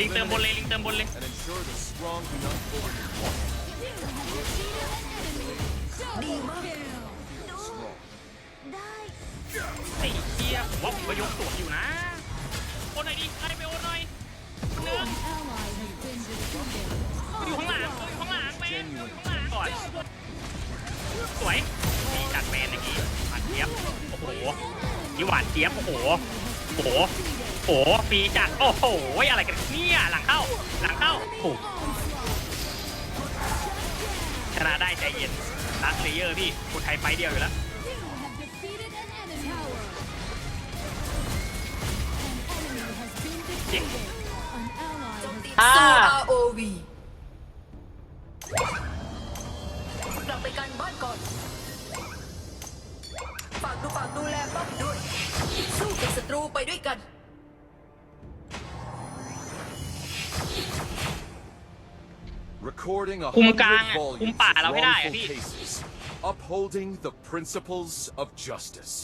ลิงเติมบนเลยลิงเติมบนเลย and ensure the strong do not overcome ดีมากไอ้เหี้ยผมว่าผมก็ยกตัวอยู่นะโอนหน่อยดิไล่ไปโอนหน่อยหนึ่งอยู่ข้างหลังอยู่ข้างหลังแมนอยู่ข้างหลังก่อนสวยมีจัดแมนเมื่อกี้หวานเจี๊ยบโอ้โหนี่หวานเจี๊ยบโอ้โหโอ้โห โอ้โหปีจัด โอ้โห อะไรกันเนี่ยหลังเข้า หลังเข้าโอ้โหชนะได้ใจเย็นลัสเลเยอร์พี่คนไทยไฟต์เดียวอยู่แล้ว You have defeated an enemy. An enemy has been defeated. An ally โจม has ตีอ่า สู้ ROV กลับไปกันบ้านก่อน ฝากดูฝากดูแลป้อมด้วย สู้กับศัตรูไปด้วยกัน คุม hundred กลางอะ volumes คุมป่า of เราให้ได้อะ wrongful พี่ cases, upholding the principles of justice.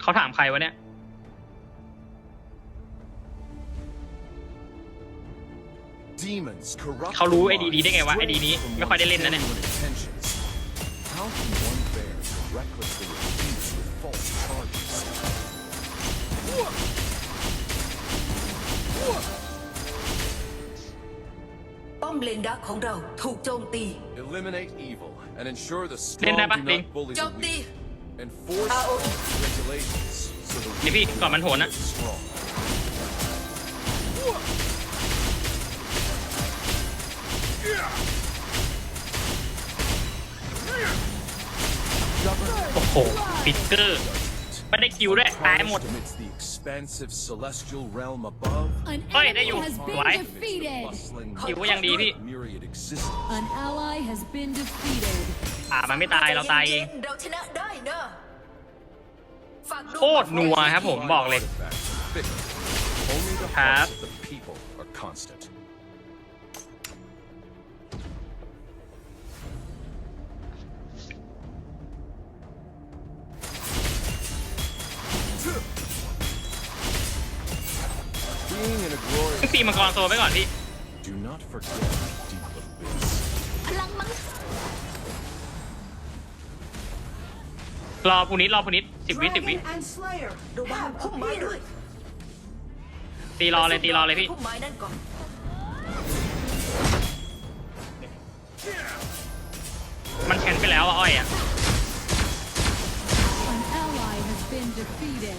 เขาถามใครวะเนี่ย Demons corrupt เขารู้ the ไอ้ดีๆได้ไงวะ mind ไอ้ดีนี้ from ไม่ค่อยได้เล่นนะเนี่ย ป้อมเลนดักของเราถูกโจมตี Eliminate evil and ensure the เล่น strong ได้ปะ do ลิง not bully โจ the มตี weak. Enforce ROV regulations so the นี่พี่ weak ก่อนมันโหนนะ is strong. โอ้โหฟิกเกอร์ ไม่ได้คิวด้วยตายหมด Amidst the expansive celestial realm above, An Oi, enemy there you- has been Why? amidst the defeated. bustling คิวก็ยังดีพี่ myriad existence. An ally has been defeated. อ่ามันไม่ตายเราตายเองเราชนะได้นะฝากดู โคตรนัวครับผมบอกเลย Artifacts are fickle. Only the Huh? hearts of the people are constant. มังกรโซไปก่อนพี่ Do not forget the deep abyss. พลังมังรอพูนิดรอพูนิดสิบวิสิบวิ and Slayer ระวังพุ่มไม้ด้วยตีรอเลยตีรอเลยพี่ พุ่มไม้นั่นก่อนมันแคนไปแล้วอะอ้อยอะ An ally has been defeated.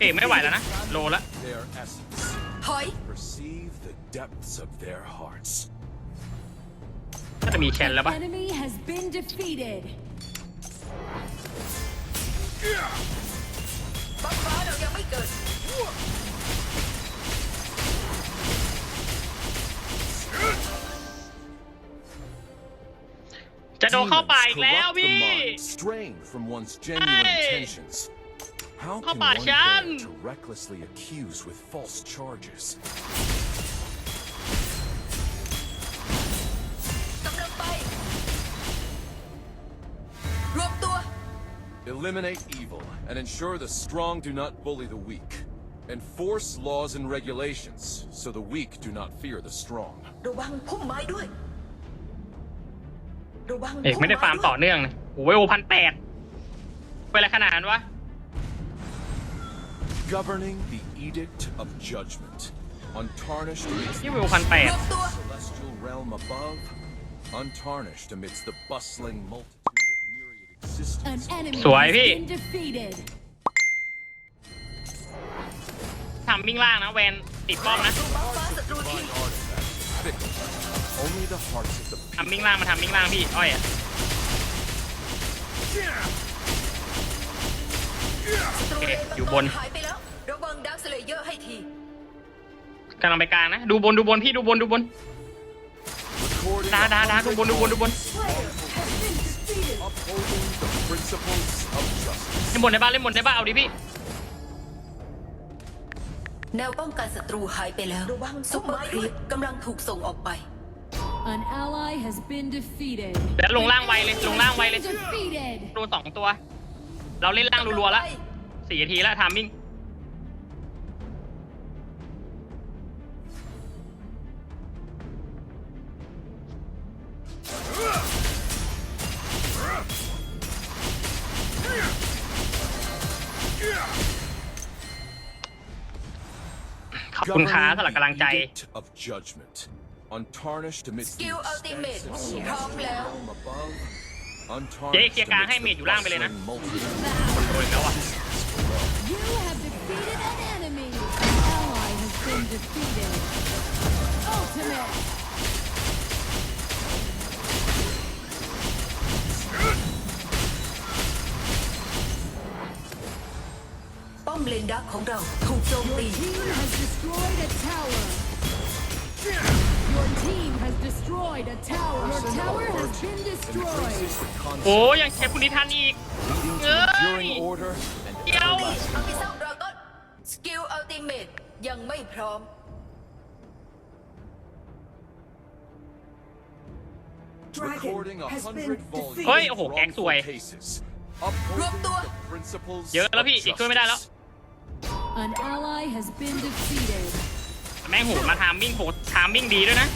เอกไม่ไหวแล้วนะ โลละ Their essence. ถ อย Perceive the depths of their hearts. น่าจะมีแคนแล้วปะ Enemy has been defeated. บัฟฟ้าเรายังไม่เกิด จะโดนเข้าป่าอีก Demons แล้ว corrupt the พี่ mind, strain from one's genuine Hey! intentions. How How can about one Sean? dare to recklessly accuse with false charges? กำลังไป รวมตัว Eliminate evil and ensure the strong do not bully the weak. Enforce laws and regulations so the weak do not fear the strong. ระวังพุ่มไม้ด้วย ระวัง เอกไม่ได้ฟาร์มต่อเนื่องเลยโอ้ยโอพันแปดไปอะไรขนาดนั้นวะ Governing the edict of judgment. Untarnished amidst นี่วิวพันแป ร ด วมตัว the celestial realm above. Untarnished amidst the bustling multitude of myriad An existence. enemy Sủa hasพี่ been defeated. ทำวิ่งล่างนะแวนติดป้อมนะ ดูบัฟฟ้าศัตรูที Artifacts fickle. Only the hearts of the ทำวิ่งล่างมาทำวิ่งล่างพี่ อ้อยอะ ศัตรูเลน อยู่บน หายไป เลเยอร์ให้ทีกำลังไปกลางนะ ดูบนดูบนพี่ดูบนดูบน Recording ดา a ดาดา hundred ดูบนดูบนดูบน upholding the principles of justice. เล่นบนได้บ้าเล่นบนได้บ้าเอาดิพี่แนวป้องกันศัตรูหายไปแล้วระวังซุปเปอร์ครีปกำลังถูกส่งออกไป An ally has been defeated. เดี๋ยวลงล่างไวเลยลงล่างไวเลย Defeated. โดนสองตัว เราเล่นล่างรัวๆแล้วสี่นาทีแล้วทามมิ่ง คุณค้าสำหรับกำลังใจ Edict of judgment. Untarnished amidst the Skill ultimate expansive พร้อมแล้ว realm above. เจ๊ Untarnished เคลียร์กลางให้ amidst เม the จอยู่ล่างไปเลยนะ bustling multitude. โดนแล้วอะ You have defeated an enemy. An ally has been defeated. Ultimate. มเลนดักของเราถูกโจมตี Team has destroyed a tower. Your team has destroyed a tower. Your tower has been destroyed. Embraces the โอ้ concept ยังแค่คุณนิทันอีก leading to Ơi! enduring order and เดี๋ยว everlasting เอาไปสร้างดราก้อนสกิลอัลติเมตยังไม่พร้อม recording a hundred volumes เฮ้ยโอ้โหแก๊งสวย wrongful cases, upholding Rộp tua. the principles เยอะแล้ว of พี่อีกช่วยไม่ได้แล้ว justice. An ally has been defeated. แม่งโหดมาทามมิ่งโหดทามมิ่งดีด้วยนะ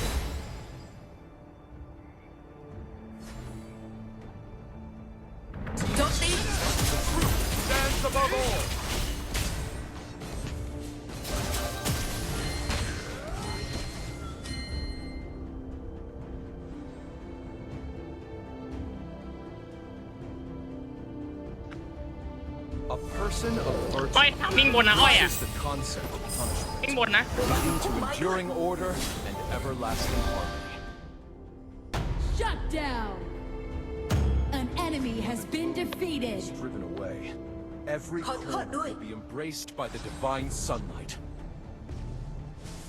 is the concept of punishment, มิ่งบนนะ leading to enduring order and everlasting harmony. Shut down. An enemy has been defeated. Driven away, every Hot, hot, corner do it. will be embraced by the divine sunlight.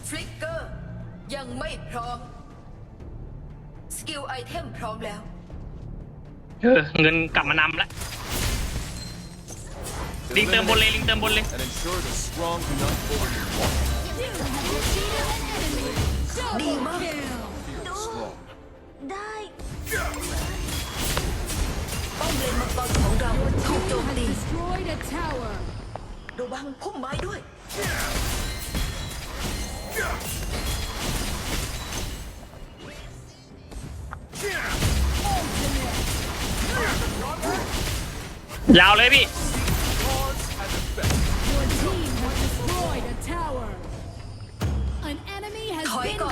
ฟลิกเกอร์ ยังไม่พร้อม สกิลไอเทมพร้อมแล้ว เออเงินกลับมานำแล้ว ลิงเติมบนเลยลิงเติมบนเลย and ensure the strong do not bully the weak. You have defeated an enemy. Double Dima. kill. Fear the strong. ได้ป้อมเลนมังกรของเราถูกโจม Has ตี destroyed a tower. ระวังพุ่มไม้ด้วย ยาวเลยพี่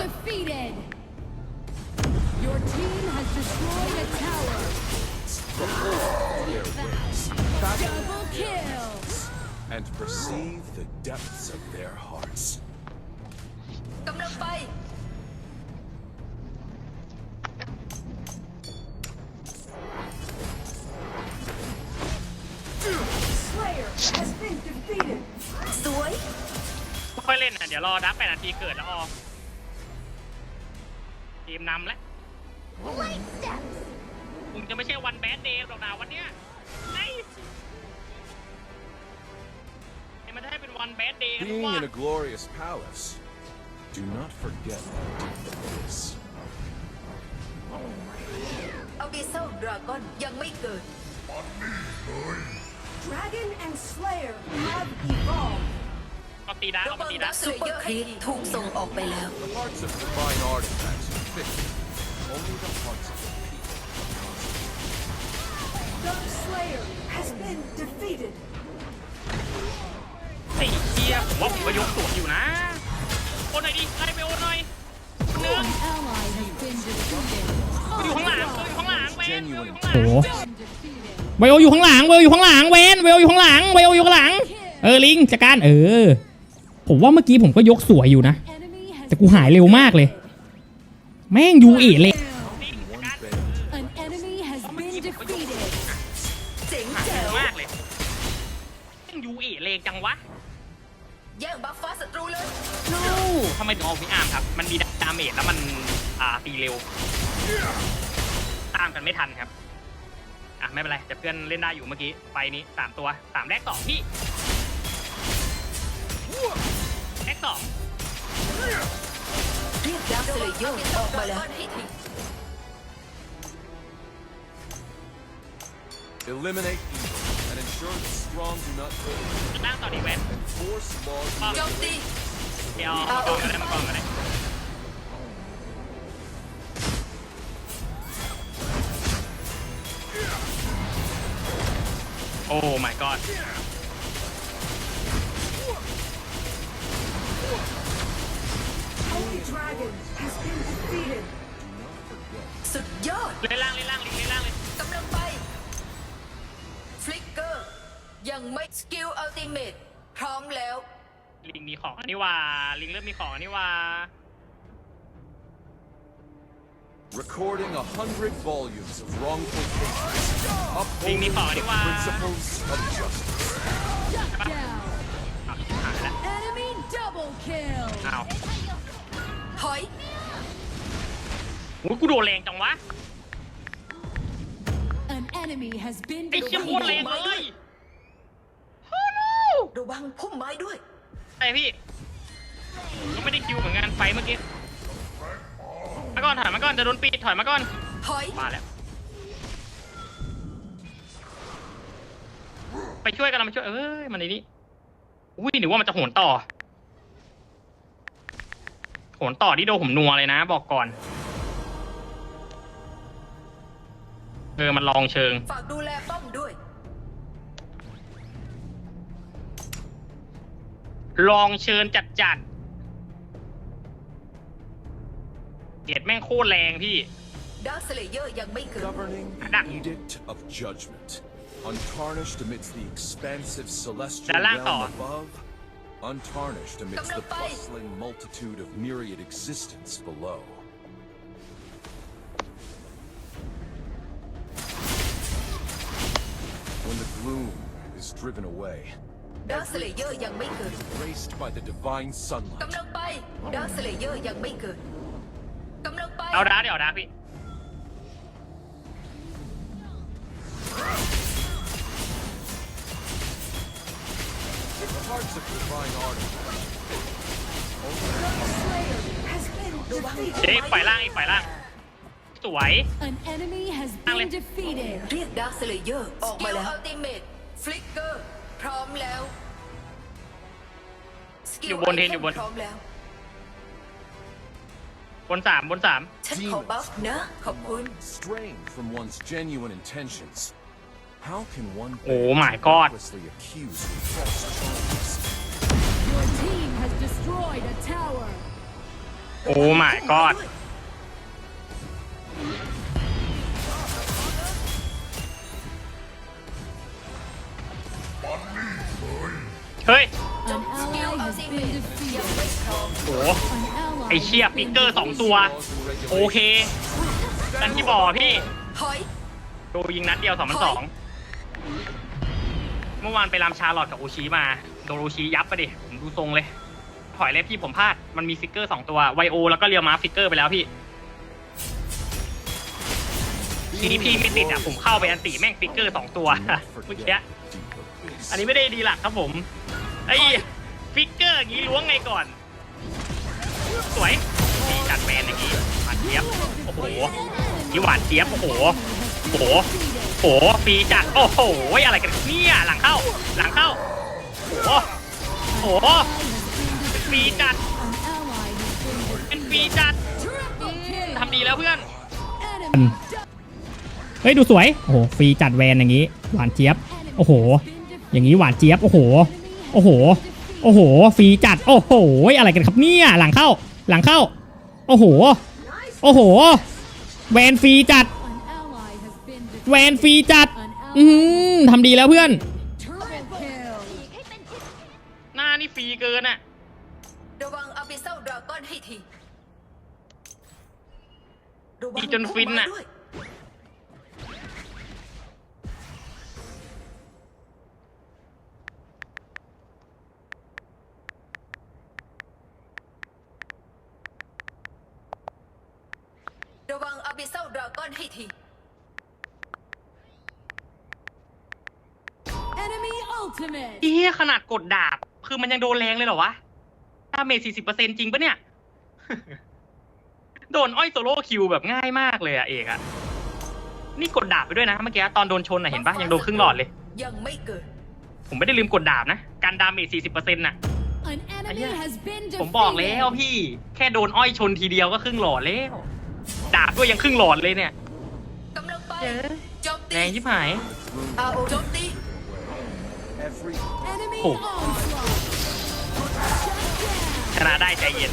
defeated. Your team has destroyed a tower. Their ways. Double kill. And perceive the depths of their hearts. กำลังไป สวย ไม่ค่อยเล่นอ่ะ เดี๋ยวรอดับแปดนาทีเกิดแล้วออก ทีมนำแล้วมึงจะไม่ใช่วันแบดเดย์หรอกนะวันเนี้ยไอ้ไอ้มันจะให้เป็นวันแบดเดย์นะ Being ว่า in a glorious palace, do not forget this. เอาบิเซลดราก้อนยังไม่เกิด Dragon and Slayer have evolved. ก็ตีดักระก็วังตีดัดักกซูเปอร์ครีปถูกส่งออกไปแล้ว The hearts of divine artifacts are fixed. Only the hearts of the people. Dark Slayer has been defeated. ไอ้เชียผมว่าผมก็ยกสวนอยู่นะโอนหน่อยดิอะไล่ไปโอนหน่อยหนึ่ง An ally has been defeated. อยู่ข้างหลังอยู่ข้างหลังแมนอยู่ข้างหลังโอ้โห defeated. ไวโอยู่ข้างหลังไวโอยู่ข้างหลังเวนไวโอยู่ข้างหลังไวโออยู่ข้างหลัง เออลิงจัดการเออ ผมว่าเมื่อกี้ผมก็ยกสวยอยู่นะ Enemy has แต่กูหายเร็วมากเลย แม่งยูเอเลยนี่จัดการ An enemy has been defeated. เจ๋งหายแจ๋เร็ววมากเลยยังยูเอเลงจังวะแย่งบัฟฟ้าศัตรูเลยทำไมถึงออกมิอาร์มครับ มันมีดาเมจแล้วมันอ่าตีเร็ว ตามกันไม่ทันครับ อะไม่เป็นไรแต่เพื่อนเล่นได้อยู่เมื่อกี้ไฟนี้สามตัวสามแรกสองพี่แรกสอง เรียกดักสเลเยอร์ออกมาแล้ว Eliminate evil and ensure ensure the strong do not bully ล่างต่อดีแวน and force laws ป้อม and โจมตีเดี๋ยวเอามาก่อนก็ได้มาก่อนก็ได้โอ้ my god สุดยอดเล่นล่างเล่นล่างลิงเล่นล่างเลยกำลังไปฟลิกเกอร์ยังไม่สกิลอัลติเมตพร้อมแล้ว ลิงมีของอันนี้ว่าลิงเริ่มมีของอันนี้ว่า Recording a hundred volumes of wrongful cases. Ding Upholding ni pa, the di ba? principles of justice. Shut down. อ้าวชิบหายแล้ว Enemy double kill. อ้าวถอยโอ้ยกูโดนแรงจังวะ An enemy has been ไอ้เชี่ยโคตรแรง defeated. เลยระวังพุ่มไม้ด้วย ไอพี่ก็ไม่ได้คิวเหมือนกันไฟเมื่อกี้ มาก่อนถอยมาก่อนจะโดนปิดถอยมาก่อน ถอย มาแล้ว ไปช่วยกันเราไปช่วย เอ้ย มันในนี้อุ้ยหรือว่ามันจะโหนต่อ โหนต่อที่โดนผมนัวเลยนะ บอกก่อน เออมันลองเชิง ฝากดูแลป้อมด้วย ลองเชิญจัดจัดเกียดแม่งโคตรแรงพี่ ดาร์คสเลเยอร์ยังไม่เกิด Governing Anak. edict of judgment. Untarnished amidst the expansive celestial Dalang to. realm above. Untarnished amidst the Kamlapay. bustling multitude of myriad existence below. the gloom is driven away, ดาร์คสเลเยอร์ยังไม่เกิด graced by the divine sunlight, กำลังไป ดาร์คสเลเยอร์ยังไม่เกิด กำลังไป เอาดาร์กเดี๋ยวเอาดาร์กพี่ the hearts of divine artifacts. Slayer has been เจ๊ defeated. ฝ่ายล่างอีกฝ่ายล่าง สวย An enemy has Ang been li- defeated. เรียกดาร์คสเลเยอร์ออกมาแล้ว อัลติเมตฟลิกเกอร์ พร้อมแล้ว สกิ อยู่ ล บนเทนอยู่บน พร้อมแล้ว บนสามบนสาม ฉันขอบัฟนะ ขอบคุณ Strained from one's genuine intentions. How can one Oh bear my to God. recklessly accuse with false charges? Your team has destroyed a tower. โอ้ my god เฮ้ย An ally has been defeated. โห An ally ไอเชี่ย has ปิก been เกอร์สองตัว โอเคกันที่บอกพี่ถอย โดนยิงนัดเดียวสองพันสองเมื่อวานไปรำชาร์ลอตกับโอชิมา โดนโอชิยับไปดิ ผมดูทรงเลย ถอยเลยพี่ผมพลาด มันมีฟิกเกอร์สองตัว ไวโอ แล้วก็เรียวมาฟิกเกอร์ไปแล้วพี่ ทีนี้พี่ไม่ติดอะ ผมเข้าไปอันติแม่งฟิกเกอร์สองตัว Do not เมื่อ forget กี้ deep abyss. อันนี้ไม่ได้ดีหลักครับผม ไอ้ฟิกเกอร์อย่างนี้ล้วงไงก่อน สวยนี่จัดแมนอย่างนี้หวานเจี๊ยบโอ้โหนี่หวานเจี๊ยบโอ้โหโอ้โหโอ้โหฟีจัดโอ้โหอะไรกันเนี่ยหลังเข้าหลังเข้าโอ้โหโอ้โหฟีจัด เป็นฟีจัดทำดีแล้วเพื่อน เฮ้ยดูสวย โอ้โหฟรีจัดแวนอย่างนี้ หวานเจี๊ยบ โอ้โห อย่างนี้หวานเจี๊ยบ โอ้โห โอ้โห โอ้โหฟรีจัด โอ้โห อะไรกันครับเนี่ย หลังเข้า หลังเข้า โอ้โห โอ้โห แวนฟรีจัด An ally has been defeated. แวนฟรีจัด อืมทำดีแล้วเพื่อน Triple kill. หน้านี่ฟรีเกินอะระวังอาบิเซลดราก้อนให้ทีระวังดีจนฟินน่ะพุ่มไม้ด้วยระวังอาบิเซลดราก้อนให้ที Enemy ultimate. เอี้ ยขนาดกดดาบ คือมันยังโดนแรงเลยเหรอวะดาเมจสี่สิบเปอร์เซ็นจริงปะเนี่ย โดนอ้อยโซโล่คิวแบบง่ายมากเลยอะเอกอะนี่กดดาบไปด้วยนะเมื่อกี้ตอนโดนชนอะเห็นปะยังโดนครึ่งหลอดเลย ยังไม่เกิด ผมไม่ได้ลืมกดดาบนะ การดาเมจ40%น่ะ An enemy yeah. has been ผมบอกแล้ว defeated. พี่แค่โดนอ้อยชนทีเดียวก็ครึ่งหลอดแล้ว ดาบด้วยยังครึ่งหลอดเลยเนี่ยกำลังไปเย้โจมตีแรงชิบหายอาโอโจมตี Every Enemy Oh. onslaught. Shut ชนะได้ใจเย็น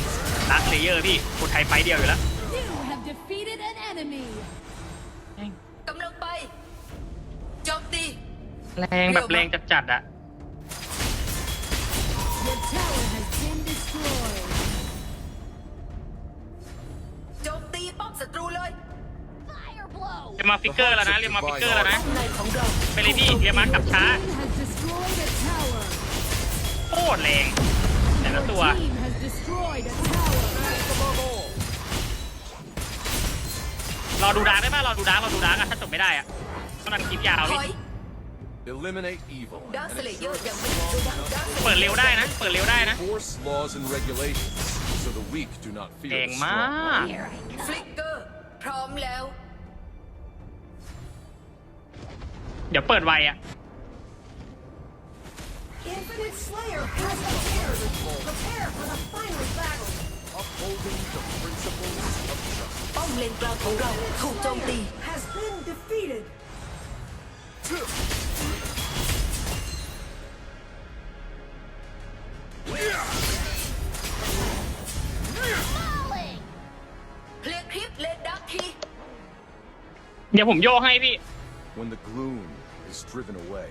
ลัสเลเยอร์พี่คนไทยไฟเดียวอยู่แล้ว down. You have defeated an enemy. กำลังไปโจมตีแรงแบบแรงจัดๆอะ Your tower has been destroyed. โจมตีป้อมศัตรูเลย Fire blow. เรียกมาฟิกเกอร์แล้วนะเรียกมาฟิกเกอร์แล้วนะในของเราไปเลยพี่เรียกมากลับช้า ตรแรงแต่ละตัว Team has destroyed a tower. รอดูดาร์กได้ป่ะรอดูดาร์กรอดูดาร์กอะถ้าจบไม่ได้อะกำลังคลิปยาวถพี่อย eliminate evil ดาร์ and สเลเยอ ensure ร์ยังไม่ถึงดาร์สเปิดเร็วได้นะ เปิดเร็วได้นะ force laws and regulations so the weak do not fear แรง the ม strong. ากฟลิกเกอร์พร้อมแล้ว เดี๋ยวเปิดไวอะ Infinite Slayer has appeared. Prepare for the final battle. Upholding the principles of justice. ป้อมเลนกลางของเราถูกโจมตี Has been defeated. เคลียร์คลิปเลนดักทีเดี๋ยวผมโยกให้พี่ When the gloom is driven away,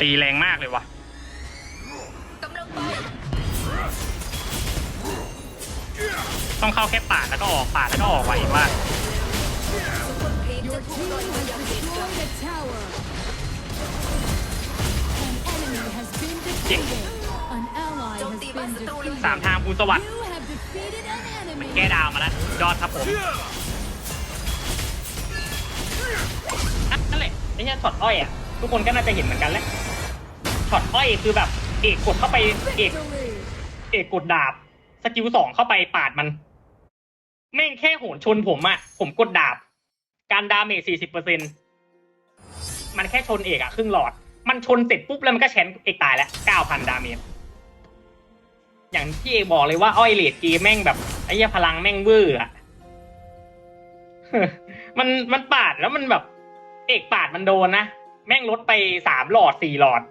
ตีแรงมากเลยว่ะกำลังไปต้องเข้าแค่ปาดแล้วก็ออกปาดแล้วก็ออกไวมากทีม Your จะถูก team ปล่อยมา has ยังเลนกลาง destroyed a tower. An enemy has been defeated. An ally has been defeated. สามทางภูสวัสดิ์ You have defeated an enemy. แก้ดาวมาแล้วยอดครับผมนั่นแหละไม่ใช่ช็อตอ้อยอะ ทุกคนก็น่าจะเห็นเหมือนกันแหละ ช็อตอ้อยคือแบบ เอกกดเข้าไปเอกเอกกดดาบ สกิลสองเข้าไปปาดมัน แม่งแค่โหนชนผมอะผมกดดาบ การดาเมจสี่สิบเปอร์เซ็นมันแค่ชนเอกอะครึ่งหลอด มันชนเสร็จปุ๊บแล้วมันก็แชนเอกตายแล้วเก้าพันดาเมจอย่างที่เอกบอกเลยว่าอ้อยเลดเกมแม่งแบบไอ้ยพลังแม่งเวอร์อะมันมันปาดแล้วมันแบบ เอกปาดมันโดนนะ แม่งลดไปสามหลอดสี่หลอด